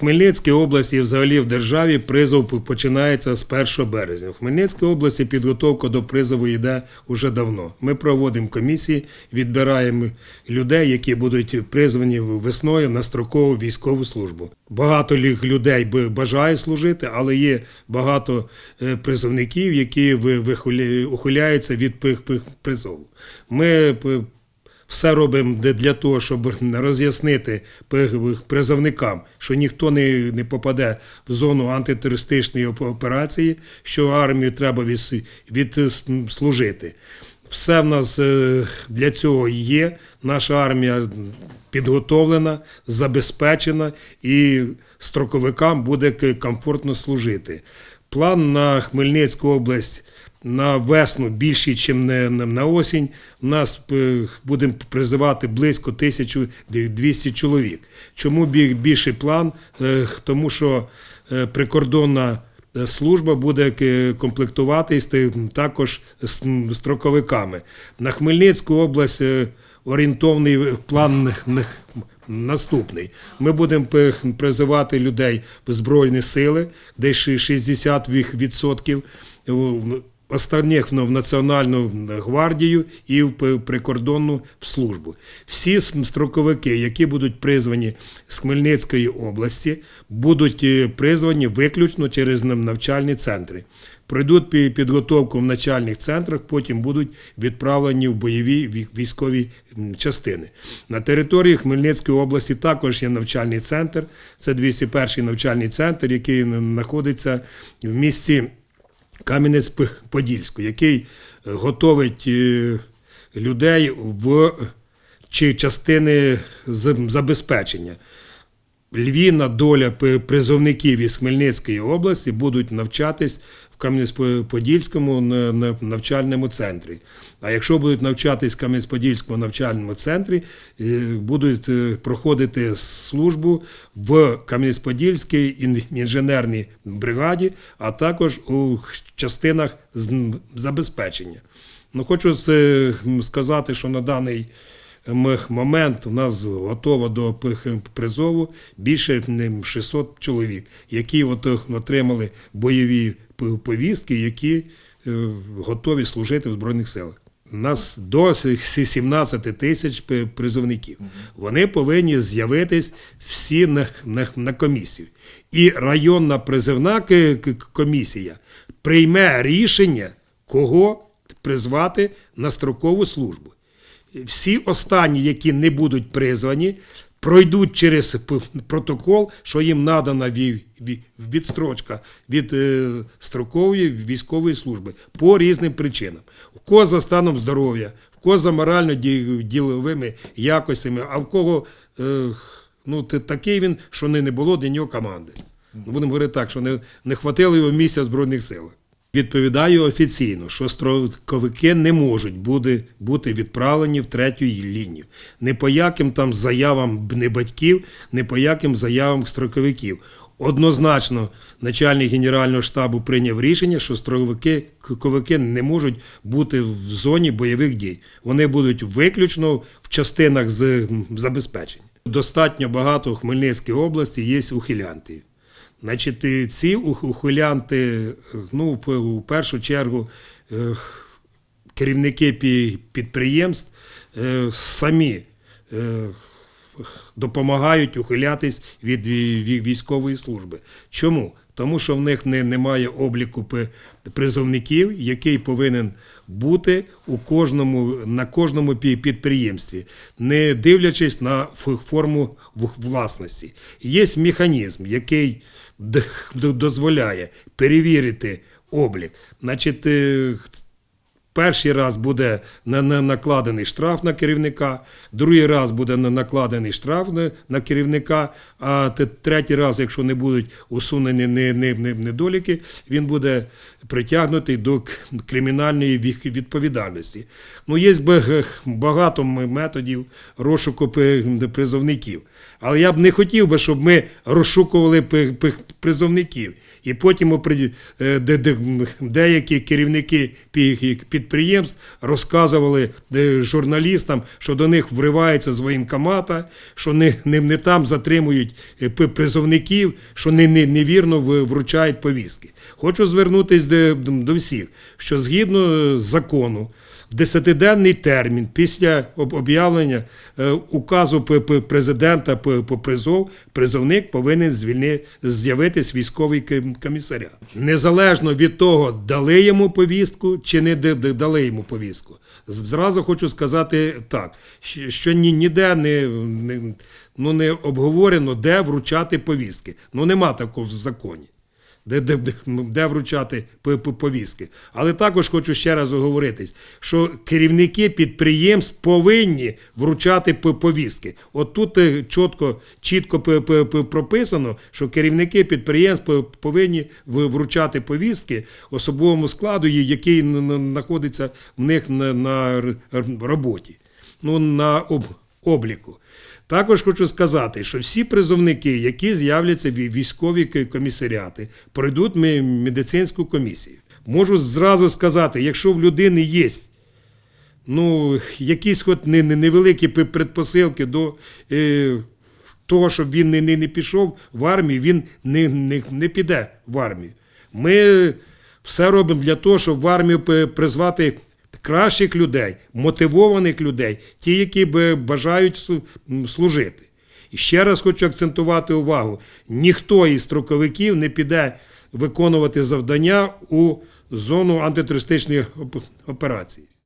Хмельницькій області і взагалі в державі призов починається з 1 березня. В Хмельницькій області підготовка до призову йде уже давно. Ми проводимо комісії, відбираємо людей, які будуть призвані весною на строкову військову службу. Багато людей бажає служити, але є багато е, призовників, які ухиляються від призову. Ми все робимо для того, щоб роз'яснити призовникам, що ніхто не, не попаде в зону антитерористичної операції, що армію треба від, відслужити. Все в нас е, для цього є. Наша армія підготовлена, забезпечена і строковикам буде комфортно служити. План на Хмельницьку область на весну більший, ніж на, осінь. У нас е, будемо призивати близько 1200 чоловік. Чому більший план? Е, Тому що е, прикордонна служба буде комплектуватись також строковиками. На Хмельницьку область орієнтовний план наступний. Ми будемо призивати людей в Збройні сили, десь 60% в- в- Останніх в Національну гвардію і в прикордонну службу. Всі строковики, які будуть призвані з Хмельницької області, будуть е, призвані виключно через навчальні центри. Пройдуть підготовку в навчальних центрах, потім будуть відправлені в бойові військові частини. На території Хмельницької області також є навчальний центр. Це 201 навчальний центр, який знаходиться в місті. Кам'янець-Подільську, який е, готовить е, людей в чи частини забезпечення. Львівна доля призовників із Хмельницької області будуть навчатись в Кам'янець-Подільському на- на навчальному центрі. А якщо будуть навчатись в Кам'янець-Подільському навчальному центрі, е, будуть е, проходити службу в Кам'янець-Подільській інженерній бригаді, а також у частинах забезпечення. Ну, хочу сказати, що на даний момент у нас готово до призову більше ніж 600 чоловік, які от е, отримали бойові повістки, які е, готові служити в Збройних силах. У нас до 17 тисяч призовників. Вони повинні з'явитись всі на, на, на комісію. І районна призивна комісія прийме рішення, кого призвати на строкову службу. Всі останні, які не будуть призвані, пройдуть через протокол, що їм надана ві- ві- відстрочка від е, строкової військової служби по різним причинам. У кого за станом здоров'я, в кого за морально-діловими якостями, а в кого е, ну, такий він, що не, не було для нього команди. Ну, будемо говорити так, що не, не хватило його місця в Збройних силах. Відповідаю офіційно, що строковики не можуть бути, відправлені в третю лінію. Не по яким там заявам не батьків, не по яким заявам строковиків. Однозначно, начальник Генерального штабу прийняв рішення, що строковики не можуть бути в зоні бойових дій. Вони будуть виключно в частинах з забезпечення. Достатньо багато в Хмельницькій області є ухилянтів. Значить, ці ух- ухилянти, е, ну, в- першу чергу, е, керівники підприємств е, самі допомагають ухилятись від ві- ві- військової служби. Чому? Тому що в них не, немає обліку призовників, який повинен бути у кожному, на кожному підприємстві, не дивлячись на форму власності. Є механізм, який дозволяє перевірити облік. Значить, е, Перший раз буде на- на- накладений штраф на керівника, другий раз буде накладений штраф на, керівника, а третій раз, якщо не будуть усунені не- не- не- недоліки, він буде притягнутий до кримінальної відповідальності. Ну, є багато методів розшуку призовників. Але я б не хотів би, щоб ми розшукували призовників. І потім е, де- де- деякі керівники пі- підприємств розказували е, журналістам, що до них вривається з воєнкомата, що не, не, не там затримують е, призовників, що не, не, невірно вручають повістки. Хочу звернутися до, до всіх, що згідно е, закону, десятиденний термін після об'явлення е, указу президента по призов, призовник повинен звільни, з'явитись військовий ком- комісаріат. Незалежно від того, дали йому повістку чи не дали йому повістку. Зразу хочу сказати так, що ні, ніде не, не, ну, не обговорено, де вручати повістки. Ну нема такого в законі де, де, де, вручати повістки. Але також хочу ще раз оговоритись, що керівники підприємств повинні вручати повістки. От тут е, чітко, чітко прописано, що керівники підприємств повинні вручати повістки особовому складу, який знаходиться в них на, роботі, ну, на об, обліку. Також хочу сказати, що всі призовники, які з'являться в військові комісаріати, пройдуть медицинську комісію. Можу зразу сказати, якщо в людини є ну, якісь хоч не- не- невеликі предпосилки до е, того, щоб він не, не пішов в армію, він не, не, не піде в армію. Ми все робимо для того, щоб в армію призвати кращих людей, мотивованих людей, ті, які б бажають служити. І ще раз хочу акцентувати увагу: ніхто із строковиків не піде виконувати завдання у зону антитерористичної операції.